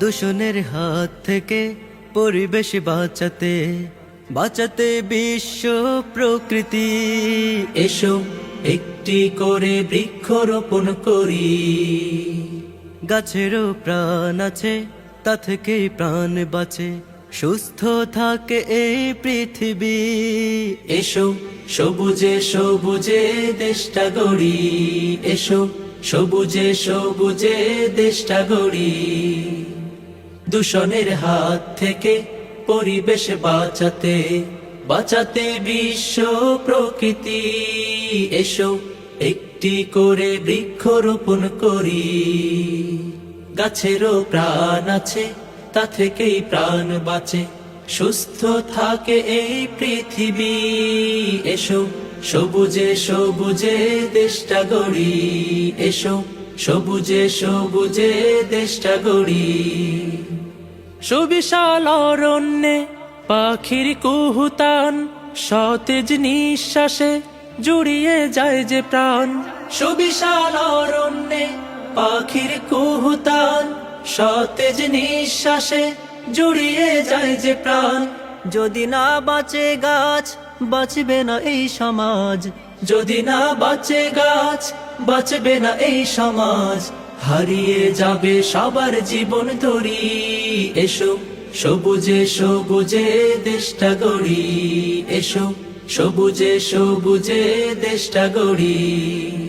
দূষণের হাত থেকে পরিবেশ বাঁচাতে বাঁচাতে বিশ্ব প্রকৃতি। এসো একটি করে বৃক্ষরোপণ করি। গাছেরও প্রাণ আছে তা থেকে প্রাণ বাঁচে। সুস্থ থাকে এই পৃথিবী। এসো সবুজে সবুজে দেশটা গড়ি। এসো সবুজে সবুজে দেশটা গড়ি। দূষণের হাত থেকে পরিবেশ বাঁচাতে বাঁচাতে বিশ্ব প্রকৃতি। এসো একটি করে বৃক্ষরোপণ করি। গাছেরও প্রাণ আছে, তা থেকেই প্রাণ বাঁচে। সুস্থ থাকে এই পৃথিবী। এসো সবুজে সবুজে দেশটা গড়ি। এসো সবুজে সবুজে দেশটা গড়ি। সুবিশাল অরণ্যে পাখির কুহুতান, সতেজ নিঃশ্বাসে জুড়িয়ে যায় যে প্রাণ। সুবিশাল অরণ্যে পাখির কুহুতান, সতেজ নিঃশ্বাসে জুড়িয়ে যায় যে প্রাণ। যদি না বাঁচে গাছ, বাঁচবে না এই সমাজ। যদি না বাঁচে গাছ, বাঁচবে না এই সমাজ। হারিয়ে যাবে সবার জীবন ধরি এসো, সবুজে সবুজে দেশটা গড়ি। এসো, সবুজে সবুজে দেশটা গড়ি।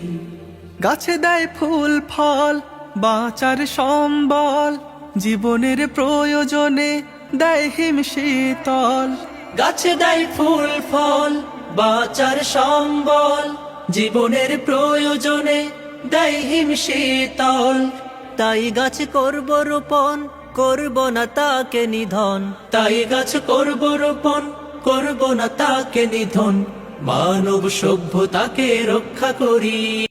গাছে দেয় ফুল, ফল, বাঁচার সম্বল। জীবনের প্রয়োজনে দেয় হিম শীতল। গাছে দেয় ফুল ফল বাঁচার সম্বল। জীবনের প্রয়োজনে দেয় হিম শীতল। তাই গাছ করব রোপণ করব না তাকে নিধন। তাই গাছ করব রোপণ করব না তাকে নিধন। মানব সভ্যতাকে রক্ষা করি।